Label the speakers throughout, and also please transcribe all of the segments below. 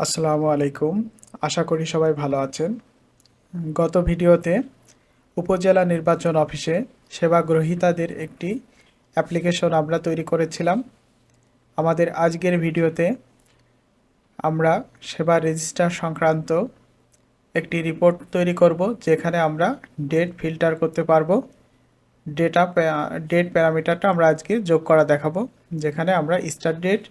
Speaker 1: আসসালামু আলাইকুম। আশা করি সবাই ভালো আছেন। গত ভিডিওতে উপজেলা নির্বাচন অফিসে সেবা গ্রহীতাদের একটি অ্যাপ্লিকেশন আমরা তৈরি করেছিলাম। আমাদের আজকের ভিডিওতে আমরা সেবা রেজিস্টার সংক্রান্ত একটি রিপোর্ট তৈরি করব, যেখানে আমরা ডেট ফিল্টার করতে পারব। ডেটা ডেট প্যারামিটারটা আমরা আজকে যোগ করা দেখাবো, যেখানে আমরা স্টার্ট ডেট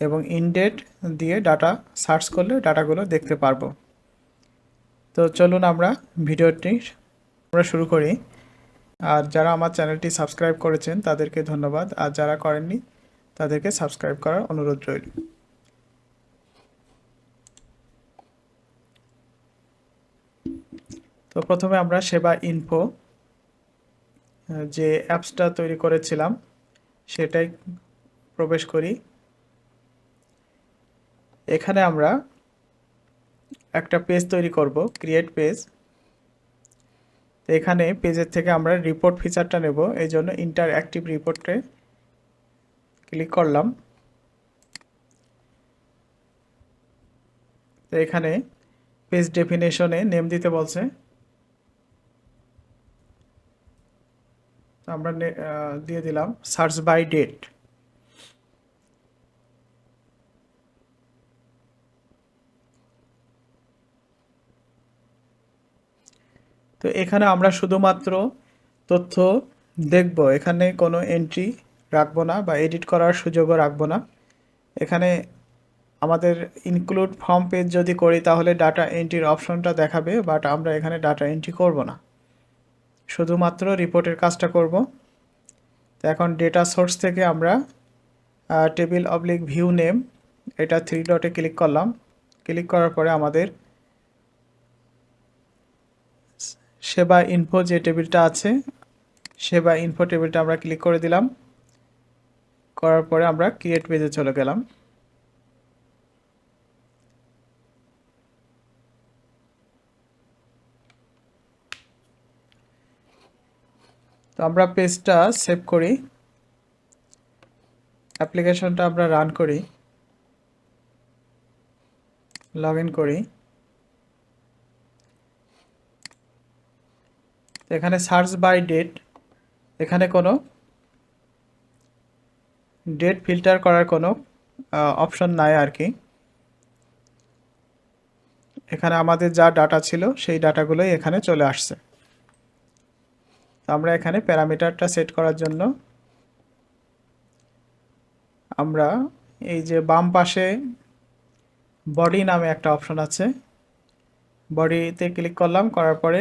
Speaker 1: এবং ইনডেট দিয়ে ডাটা সার্চ করলে ডাটাগুলো দেখতে পারব। তো চলুন আমরা ভিডিওটি আমরা শুরু করি। আর যারা আমার চ্যানেলটি সাবস্ক্রাইব করেছেন, তাদেরকে ধন্যবাদ। আর যারা করেননি, তাদেরকে সাবস্ক্রাইব করার অনুরোধ রইল। তো প্রথমে আমরা সেবা ইনফো যে অ্যাপসটা তৈরি করেছিলাম, সেটাই প্রবেশ করি। এখানে আমরা একটা পেজ তৈরি করব ক্রিয়েট পেজ এখানে পেজের থেকে আমরা রিপোর্ট ফিচারটা নেব, এই জন্য ইন্টার অ্যাক্টিভ রিপোর্টে ক্লিক করলাম। তো এখানে পেজ ডেফিনেশনে নেম দিতে বলছে। আমরা দিয়ে দিলাম সার্চ বাই ডেট তো এখানে আমরা শুধুমাত্র তথ্য দেখব। এখানে কোনো এন্ট্রি রাখব না বা এডিট করার সুযোগও রাখব না। এখানে আমাদের ইনক্লুড ফর্ম পেজ যদি করি তাহলে ডাটা এন্ট্রির অপশনটা দেখাবে বাট আমরা এখানে ডাটা এন্ট্রি করব না। শুধুমাত্র রিপোর্টের কাজটা করব। তো এখন ডেটা সোর্স থেকে আমরা টেবিল অবলিক ভিউ নেম এটা থ্রি ডটে ক্লিক করলাম। ক্লিক করার পরে আমাদের সেবা ইনফো যে টেবিলটা আছে, সেবা ইনফো টেবিলটা আমরা ক্লিক করে দিলাম। করার পরে আমরা ক্রিয়েট পেজে চলে গেলাম। তো আমরা পেজটা সেভ করি। অ্যাপ্লিকেশনটা আমরা রান করি। লগ ইন করি। এখানে সার্চ বাই ডেট এখানে কোনো ডেট ফিল্টার করার কোনো অপশন নাই আর কি। এখানে আমাদের যা ডাটা ছিল, সেই ডাটাগুলোই এখানে চলে আসছে। আমরা এখানে প্যারামিটারটা সেট করার জন্য আমরা এই যে বাম পাশে বডি নামে একটা অপশন আছে। বডিতে ক্লিক করলাম, করার পরে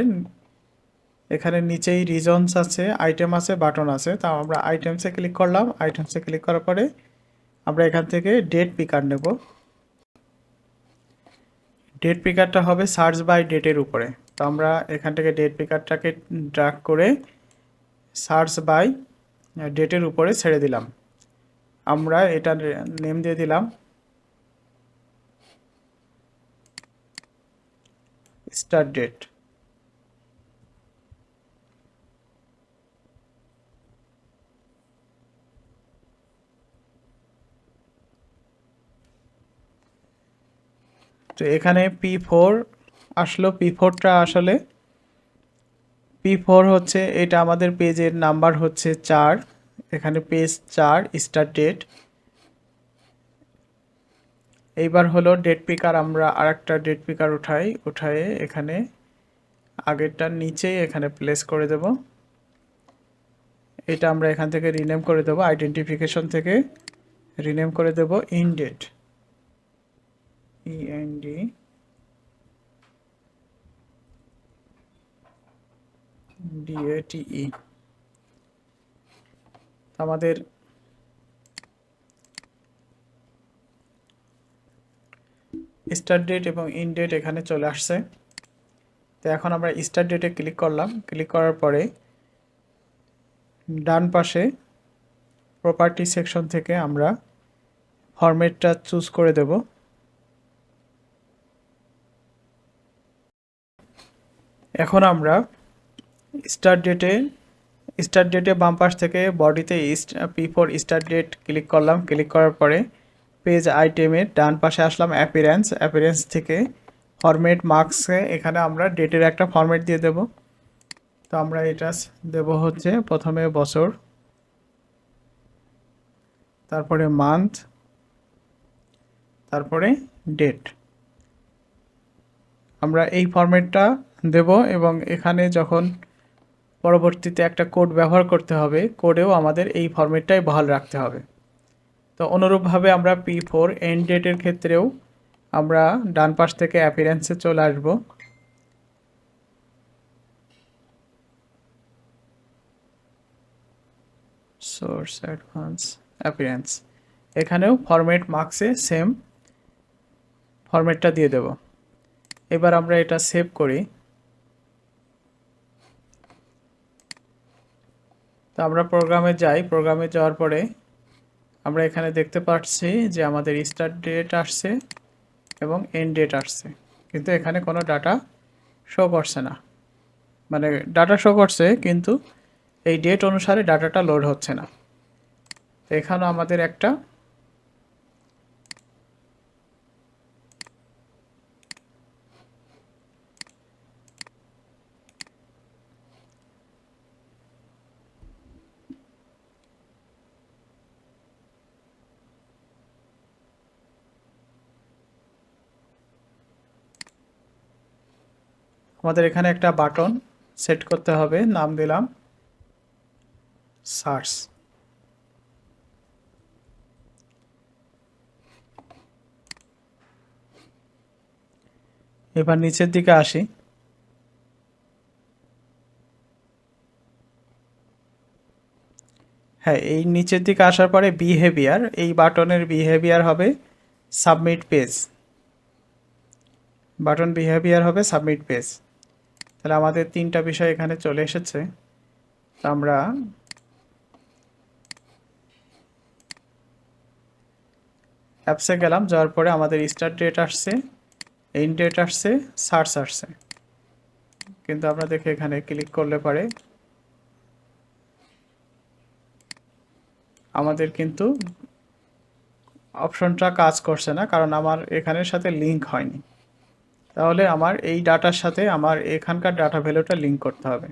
Speaker 1: এখানে নিচেই রিজনস আছে আইটেম আছে বাটন আছে। তা আমরা আইটেমসে ক্লিক করলাম। আইটেমসে ক্লিক করার পরে আমরা এখান থেকে ডেট পিকার নেব। ডেট পিকারটা হবে সার্চ বাই ডেটের উপরে। তো আমরা এখান থেকে ডেট পিকারটাকে ড্রাগ করে সার্চ বাই ডেটের উপরে ছেড়ে দিলাম। আমরা এটা নেম দিয়ে দিলাম। স্টার্ট ডেট তো এখানে পি ফোর আসলো পি ফোরটা আসলে পি ফোর হচ্ছে, এটা আমাদের পেজের নাম্বার হচ্ছে চার, এখানে পেজ চার স্টার ডেট এইবার হলো ডেট পিকার আমরা আরেকটা ডেট পিকার উঠাই, উঠায়ে এখানে আগেরটার নিচেই এখানে প্লেস করে দেব। এটা আমরা এখান থেকে রিনেম করে দেব আইডেন্টিফিকেশন থেকে রিনেম করে দেব ইন ডেট END DATE আমাদের স্টার্ট ডেট এবং ইন ডেট এখানে চলে আসছে। তো এখন আমরা স্টার্ট ডেটে ক্লিক করলাম। ক্লিক করার পরে ডান পাশে প্রপার্টি সেকশন থেকে আমরা ফরম্যাটটা চুজ করে দেবো। এখন আমরা স্টার্ট ডেটে স্টার্ট ডেটে বাম পাশ থেকে বডিতে P four start date click করলাম। ক্লিক করার পরে পেজ আইটেমের ডান পাশে আসলাম অ্যাপিরেন্স অ্যাপিরেন্স থেকে ফরম্যাট মার্কসে এখানে আমরা ডেটের একটা ফরম্যাট দিয়ে দেব। তো আমরা এটা দেব হচ্ছে প্রথমে বছর, তারপরে মান্থ তারপরে ডেট আমরা এই ফরম্যাটটা দেব এবং এখানে যখন পরবর্তীতে একটা কোড ব্যবহার করতে হবে কোডেও আমাদের এই ফরম্যাটটাই বহাল রাখতে হবে। তো অনুরূপভাবে আমরা পি ফোর এন্ড ডেটের ক্ষেত্রেও আমরা ডান পাশ থেকে অ্যাপিয়ারেন্সে চলে আসব। সোর্স অ্যাডভান্স অ্যাপিয়ারেন্স এখানেও ফরম্যাট মার্কসে সেম ফরম্যাটটা দিয়ে দেব। এবার আমরা এটা সেভ করি। তো আমরা প্রোগ্রামে যাই। প্রোগ্রামে যাওয়ার পরে আমরা এখানে দেখতে পাচ্ছি যে আমাদের স্টার্ট ডেট আসছে এবং এন্ড ডেট আসছে। কিন্তু এখানে কোনো ডাটা শো করছে না। মানে ডাটা শো করছে, কিন্তু এই ডেট অনুসারে ডাটাটা লোড হচ্ছে না। এখানেও আমাদের একটা আমাদের এখানে একটা বাটন সেট করতে হবে, নাম দিলাম সার্চ। এবার নিচের দিকে আসি। হ্যাঁ এই নিচের দিকে আসার পরে বিহেভিয়ার এই বাটনের বিহেভিয়ার হবে সাবমিট পেজ বাটন বিহেভিয়ার হবে সাবমিট পেজ তাহলে আমাদের তিনটা বিষয় এখানে চলে এসেছে। আমরা অ্যাপসে গেলাম, যাওয়ার পরে আমাদের স্টার্ট ডেট আসছে এন্ড ডেট আসছে সার্চ আসছে। কিন্তু দেখে এখানে ক্লিক করলে পারে আমাদের কিন্তু অপশনটা কাজ করছে না, কারণ আমার এখানের সাথে লিঙ্ক হয়নি। তাহলে আমার এই ডাটার সাথে আমার এখানকার ডাটা ভ্যালুটা লিঙ্ক করতে হবে।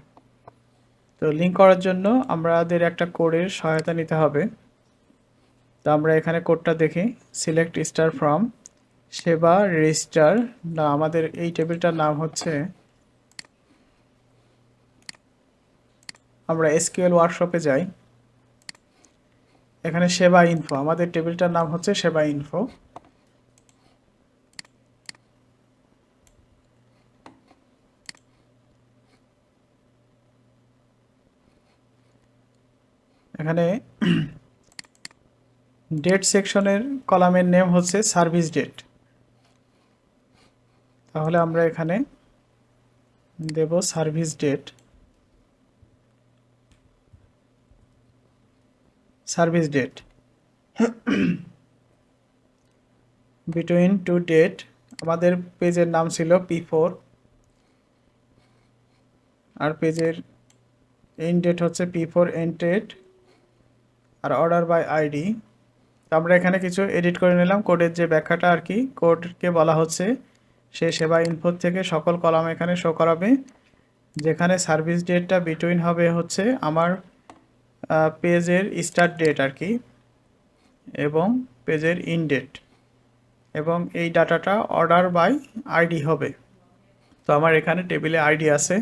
Speaker 1: তো লিঙ্ক করার জন্য আমাদের একটা কোডের সহায়তা নিতে হবে। তো আমরা এখানে কোডটা দেখি। সিলেক্ট স্টার ফ্রম সেবা রেজিস্টার না, আমাদের এই টেবিলটার নাম হচ্ছে আমরা এসকিউএল ওয়ার্কশপে যাই। এখানে সেবা ইনফো আমাদের টেবিলটার নাম হচ্ছে সেবা ইনফো এখানে ডেট সেকশনের কলামের নেম হচ্ছে সার্ভিস ডেট তাহলে আমরা এখানে দেব service date service date between two date আমাদের পেজের নাম ছিল পি ফোর আর পেজের এন্ড ডেট হচ্ছে পি ফোর এন্ড ডেট আর অর্ডার বাই আইডি আমরা এখানে কিছু এডিট করে নিলাম। কোডের যে ব্যাখ্যাটা আর কি কোডকে বলা হচ্ছে, সে সেবা ইনফোর থেকে সকল কলাম এখানে শো করাবে। যেখানে সার্ভিস ডেটটা বিটুইন হবে হচ্ছে আমার পেজের স্টার্ট ডেট আর কি, এবং পেজের ইন ডেট এবং এই ডাটাটা অর্ডার বাই আইডি হবে। তো আমার এখানে টেবিলে আইডি আছে।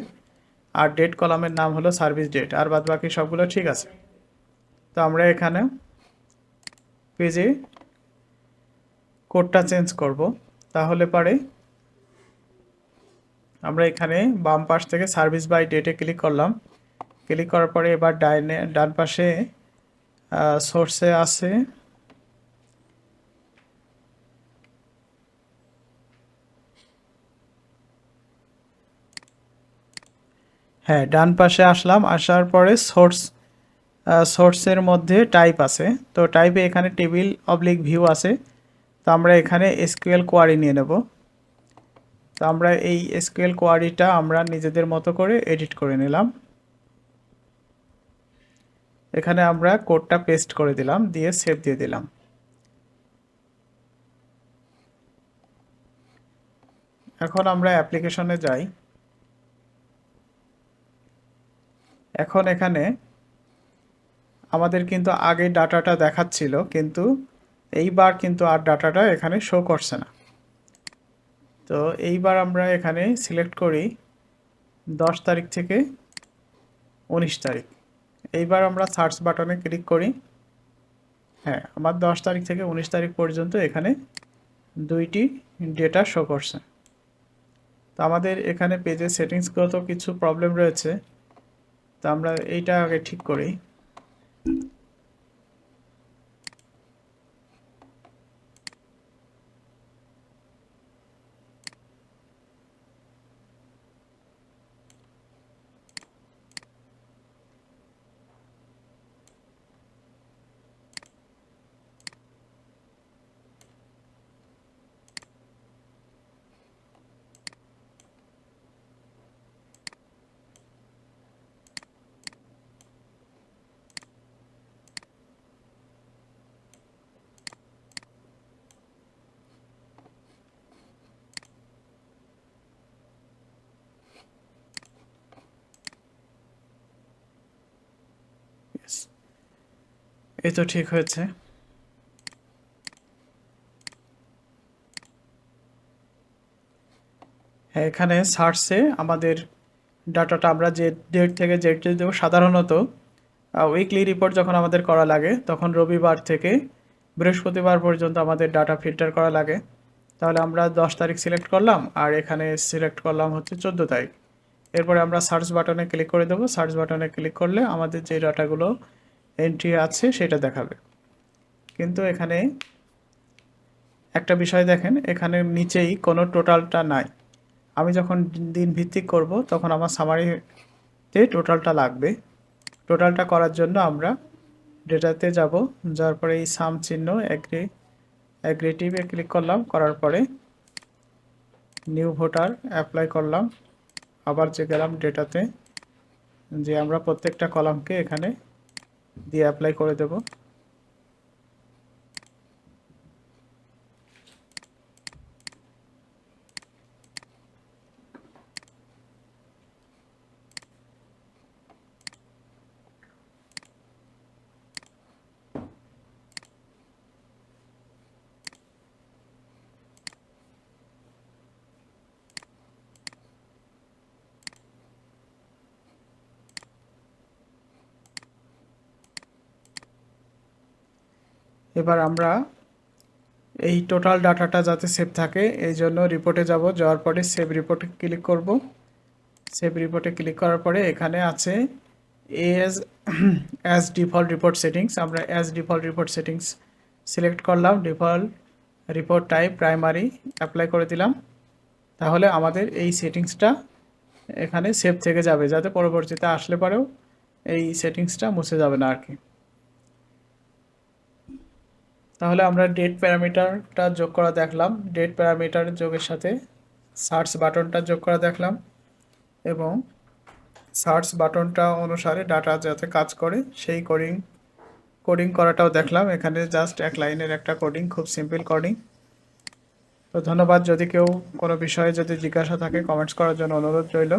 Speaker 1: আর ডেট কলামের নাম হলো সার্ভিস ডেট আর বাদ বাকি সবগুলো ঠিক আছে। তো আমরা এখানে পেজে কোডটা চেঞ্জ করব। তাহলে পারে আমরা এখানে বাম পাশ থেকে সার্ভিস বাই ডেটে ক্লিক করলাম। ক্লিক করার পরে এবার ডাইনে, ডান পাশে সোর্সে আছে হ্যাঁ ডান পাশে আসলাম। আসার পরে সোর্স সোর্সের মধ্যে টাইপ আছে। তো টাইপে এখানে টেবিল অবলিক ভিউ আছে। তো আমরা এখানে এসকিউএল কোয়ারি নিয়ে নেব। তো আমরা এই এসকিউএল কোয়ারিটা আমরা নিজেদের মতো করে এডিট করে নিলাম। এখানে আমরা কোডটা পেস্ট করে দিলাম, দিয়ে সেভ দিয়ে দিলাম। এখন আমরা অ্যাপ্লিকেশনে যাই। এখন এখানে আমাদের কিন্তু আগে ডাটাটা দেখাচ্ছিল, কিন্তু এইবার কিন্তু আর ডাটাটা এখানে শো করছে না। তো এইবার আমরা এখানে সিলেক্ট করি দশ তারিখ থেকে উনিশ তারিখ। এইবার আমরা সার্চ বাটনে ক্লিক করি। হ্যাঁ আমার দশ তারিখ থেকে উনিশ তারিখ পর্যন্ত এখানে দুইটি ডেটা শো করছে। তো আমাদের এখানে পেজের সেটিংসগত কিছু প্রবলেম রয়েছে। তো আমরা এইটা আগে ঠিক করি। Thank you. এই তো ঠিক হয়েছে। হ্যাঁ এখানে সার্চে আমাদের ডাটাটা আমরা যে ডেট থেকে যে দেবো সাধারণত উইকলি রিপোর্ট যখন আমাদের করা লাগে, তখন রবিবার থেকে বৃহস্পতিবার পর্যন্ত আমাদের ডাটা ফিল্টার করা লাগে। তাহলে আমরা দশ তারিখ সিলেক্ট করলাম, আর এখানে সিলেক্ট করলাম হচ্ছে চোদ্দ তারিখ। এরপরে আমরা সার্চ বাটনে ক্লিক করে দেবো। সার্চ বাটনে ক্লিক করলে আমাদের যে ডাটাগুলো এন্ট্রি আছে, সেটা দেখাবে। কিন্তু এখানে একটা বিষয় দেখেন, এখানে নিচেই কোনো টোটালটা নাই। আমি যখন দিন ভিত্তিক করব, তখন আমার সামারিতে টোটালটা লাগবে। টোটালটা করার জন্য আমরা ডেটাতে যাব যাওয়ার পরে এই সাম চিহ্ন অ্যাগ্রি অ্যাগ্রেটিভে ক্লিক করলাম, করার পরে নিউ ভোটার অ্যাপ্লাই করলাম। আবার যে গেলাম ডেটাতে যে আমরা প্রত্যেকটা কলামকে এখানে দিয়ে অ্যাপ্লাই করে দেব। এবার আমরা এই টোটাল ডাটাটা যাতে সেভ থাকে, এই জন্য রিপোর্টে যাব। যাওয়ার পরে সেভ রিপোর্টে ক্লিক করব। সেভ রিপোর্টে ক্লিক করার পরে এখানে আছে as as default report settings আমরা as default report settings select করলাম। Default report type primary apply করে দিলাম। তাহলে আমাদের এই সেটিংসটা এখানে সেভ থেকে যাবে। যাতে পরবর্তীতে আসলে পরেও এই সেটিংসটা মুছে যাবে না আর কি। তাহলে আমরা ডেট প্যারামিটারটা যোগ করা দেখলাম। ডেট প্যারামিটার যোগের সাথে সার্চ বাটনটা যোগ করা দেখলাম এবং সার্চ বাটনটা অনুসারে ডাটা যাতে কাজ করে, সেই কোডিং কোডিং করাটাও দেখলাম। এখানে জাস্ট এক লাইনের একটা কোডিং খুব সিম্পল কোডিং তো ধন্যবাদ। যদি কেউ কোনো বিষয়ে যদি জিজ্ঞাসা থাকে কমেন্টস করার জন্য অনুরোধ রইল।